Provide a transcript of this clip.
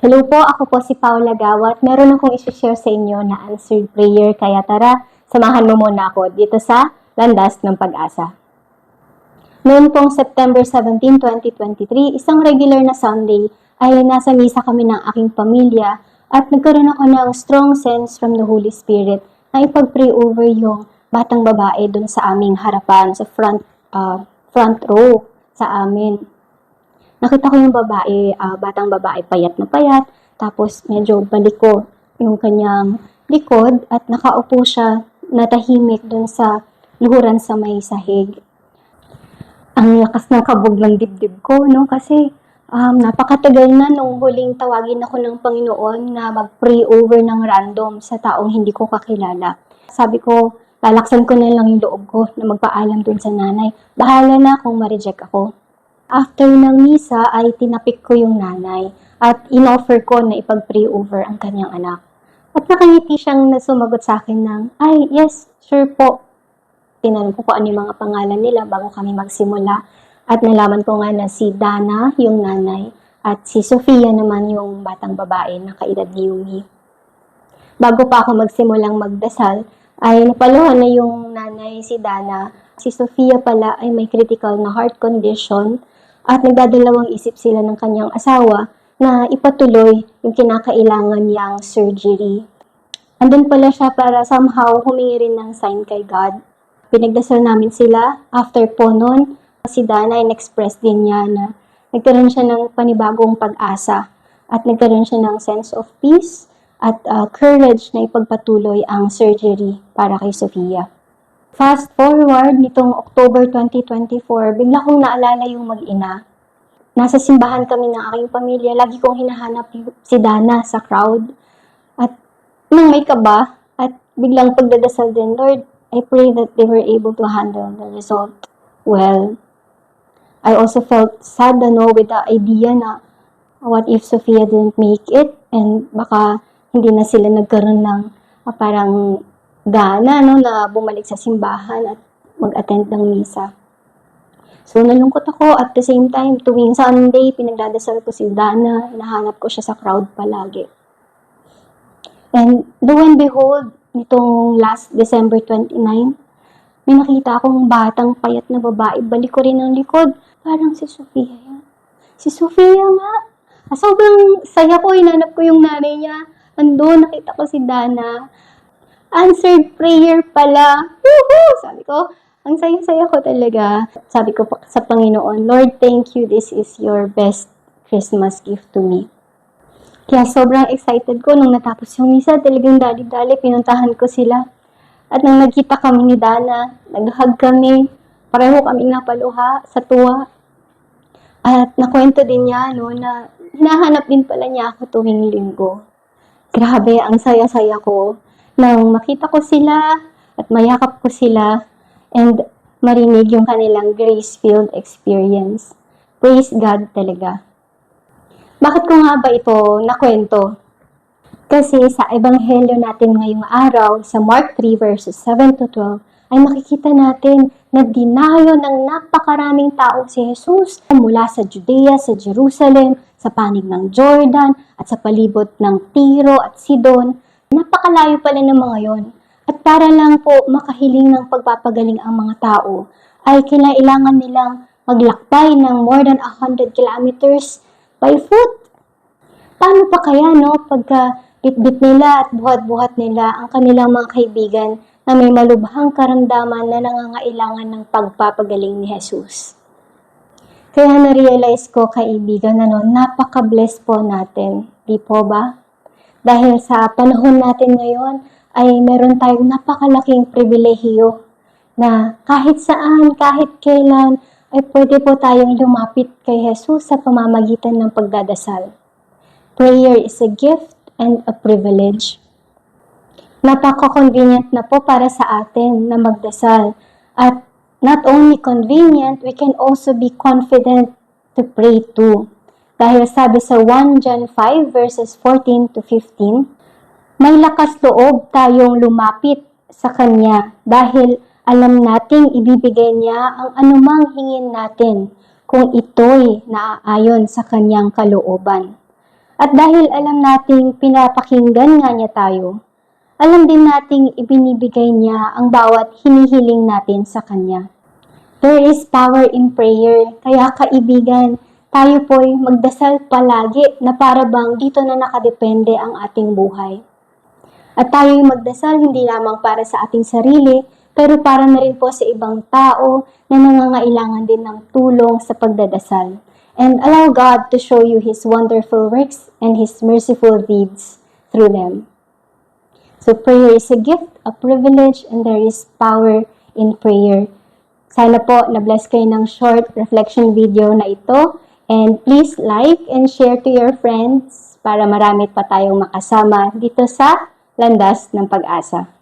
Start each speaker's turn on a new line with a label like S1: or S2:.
S1: Hello po, ako po si Paula Gawat. Meron akong isi-share sa inyo na answered prayer. Kaya tara, samahan mo muna ako dito sa Landas ng Pag-asa. Noon pong September 17, 2023, isang regular na Sunday, ay nasa misa kami ng aking pamilya at nagkaroon ako ng strong sense from the Holy Spirit na ipag-pray over yung batang babae dun sa aming harapan, sa front, ah, front row sa amin nakita ko yung babae, ah, batang babae, payat na payat, tapos medyo baliko yung kanyang likod at nakaupo siya natahimik doon sa luhuran sa may sahig. Ang lakas ng kabog ng dibdib ko, no? Kasi um, napakatagal na nung huling tawagin ako ng Panginoon na mag-pray over ng random sa taong hindi ko kakilala. Sabi ko, lalaksan ko na lang yung loob ko na magpaalam dun sa nanay. Bahala na kung ma-reject ako. After ng misa ay tinapik ko yung nanay at inoffer ko na ipag-pray over ang kanyang anak. At nakangiti siyang nasumagot sa akin ng, ay, yes, sure po. Tinanong ko kung ano yung mga pangalan nila bago kami magsimula. At nalaman ko nga na si Dana, yung nanay, at si Sofia naman yung batang babae na kaedad ni Yumi. Bago pa ako magsimulang magdasal, ay napaluhan na yung nanay si Dana. Si Sofia pala ay may critical na heart condition at nagdadalawang isip sila ng kanyang asawa na ipatuloy yung kinakailangan niyang surgery. Andun pala siya para somehow humingi rin ng sign kay God. Pinagdasal namin sila. After po nun, si Dana in-express din niya na nagkaroon siya ng panibagong pag-asa at nagkaroon siya ng sense of peace at uh, courage na ipagpatuloy ang surgery para kay Sofia. Fast forward nitong October 2024, bigla kong naalala yung mag-ina. Nasa simbahan kami ng aking pamilya, lagi kong hinahanap si Dana sa crowd. At nang may kaba, at biglang pagdadasal din, Lord, I pray that they were able to handle the result well. I also felt sad ano, with the idea na what if Sophia didn't make it and baka hindi na sila nagkaroon ng ah, parang gana no, na bumalik sa simbahan at mag-attend ng misa. So, nalungkot ako. At the same time, tuwing Sunday, pinagdadasal ko si Dana. Hinahanap ko siya sa crowd palagi. And lo and behold, nitong last December 29, may nakita akong batang payat na babae. Balik ko rin ang likod. Parang si Sofia yan. Si Sofia nga. Ah, sobrang saya ko. Hinanap ko yung nanay niya. Ando, nakita ko si Dana. Answered prayer pala. Woohoo! Sabi ko, ang saya-saya ko talaga. Sabi ko sa Panginoon, Lord, thank you. This is your best Christmas gift to me. Kaya sobrang excited ko nung natapos yung misa. Talagang dali-dali, pinuntahan ko sila. At nang nagkita kami ni Dana, nag-hug kami. Pareho kaming napaluha sa tuwa. At nakwento din niya no, na hinahanap din pala niya ako tuwing linggo. Grabe, ang saya-saya ko nang makita ko sila at mayakap ko sila and marinig yung kanilang grace-filled experience. Praise God talaga. Bakit ko nga ba ito nakwento? Kasi sa ebanghelyo natin ngayong araw, sa Mark 3 verses 7 to 12, ay makikita natin na dinayo ng napakaraming tao si Jesus mula sa Judea, sa Jerusalem, sa panig ng Jordan, at sa palibot ng Tiro at Sidon. Napakalayo pala ng mga yon. At para lang po makahiling ng pagpapagaling ang mga tao, ay kinailangan nilang maglakbay ng more than 100 kilometers by foot. Paano pa kaya, no, pagka bitbit nila at buhat-buhat nila ang kanilang mga kaibigan na may malubhang karamdaman na nangangailangan ng pagpapagaling ni Jesus? Kaya na-realize ko, kaibigan, na no, napaka-bless po natin. Di po ba? Dahil sa panahon natin ngayon, ay meron tayong napakalaking pribilehiyo na kahit saan, kahit kailan, ay pwede po tayong lumapit kay Jesus sa pamamagitan ng pagdadasal. Prayer is a gift and a privilege. Napaka-convenient na po para sa atin na magdasal. At not only convenient, we can also be confident to pray too. Dahil sabi sa 1 John 5 verses 14 to 15, may lakas loob tayong lumapit sa Kanya dahil alam nating ibibigay niya ang anumang hingin natin kung ito'y naaayon sa Kanyang kalooban. At dahil alam nating pinapakinggan nga niya tayo, alam din nating ibinibigay niya ang bawat hinihiling natin sa Kanya. There is power in prayer, kaya kaibigan, tayo po'y magdasal palagi na para bang dito na nakadepende ang ating buhay. At tayo'y magdasal hindi lamang para sa ating sarili, pero para na rin po sa ibang tao na nangangailangan din ng tulong sa pagdadasal. And allow God to show you His wonderful works and His merciful deeds through them. So prayer is a gift, a privilege, and there is power in prayer. Sana po na-bless kayo ng short reflection video na ito. And please like and share to your friends para marami pa tayong makasama dito sa Landas ng Pag-asa.